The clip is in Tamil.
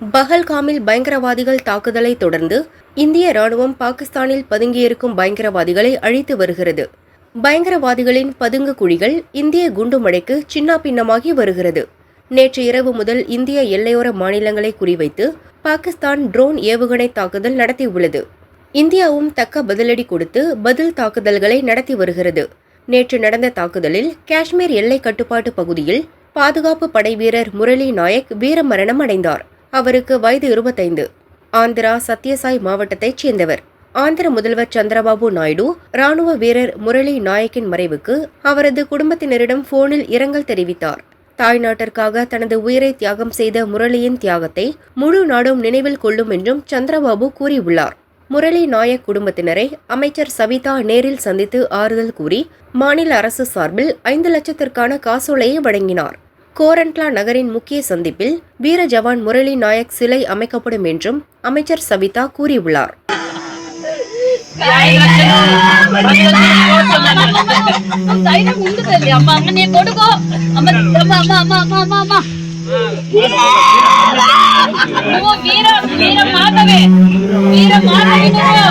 பஹல்காமில் பயங்கரவாதிகள் தாக்குதலை தொடர்ந்து இந்திய ராணுவம் பாகிஸ்தானில் பதுங்கியிருக்கும் பயங்கரவாதிகளை அழித்து வருகிறது. பயங்கரவாதிகளின் பதுங்கு குழிகள் இந்திய குண்டுமடைக்கு சின்னா பின்னமாகி வருகிறது. நேற்று இரவு முதல் இந்திய எல்லையோர மாநிலங்களை குறிவைத்து பாகிஸ்தான் ட்ரோன் ஏவுகணை தாக்குதல் நடத்தியுள்ளது. இந்தியாவும் தக்க பதிலடி கொடுத்து பதில் தாக்குதல்களை நடத்தி வருகிறது. நேற்று நடந்த தாக்குதலில் காஷ்மீர் எல்லை கட்டுப்பாட்டு பகுதியில் பாதுகாப்பு படை வீரர் முரளி நாயக் வீரமரணம் அடைந்தார். அவருக்கு வயது இருபத்தைந்து. ஆந்திரா சத்யசாய் மாவட்டத்தைச் சேர்ந்தவர். ஆந்திர முதல்வர் சந்திரபாபு நாயுடு ராணுவ வீரர் முரளி நாயக்கின் மறைவுக்கு அவரது குடும்பத்தினரிடம் போனில் இரங்கல் தெரிவித்தார். தாய்நாட்டிற்காக தனது உயிரை தியாகம் செய்த முரளியின் தியாகத்தை முழு நாடும் நினைவில் கொள்ளும் என்றும் சந்திரபாபு கூறியுள்ளார். முரளி நாயக் குடும்பத்தினரை அமைச்சர் சவிதா நேரில் சந்தித்து ஆறுதல் கூறி மாநில அரசு சார்பில் ஐந்து லட்சத்திற்கான காசோலையை வழங்கினார். கோரண்ட்லா நகரின் முக்கிய சந்திப்பில் வீர ஜவான் முரளி நாயக் சிலை அமைக்கப்படும் என்றும் அமைச்சர் சவிதா கூறியுள்ளார். வீர மாதவே வீர மாதவே.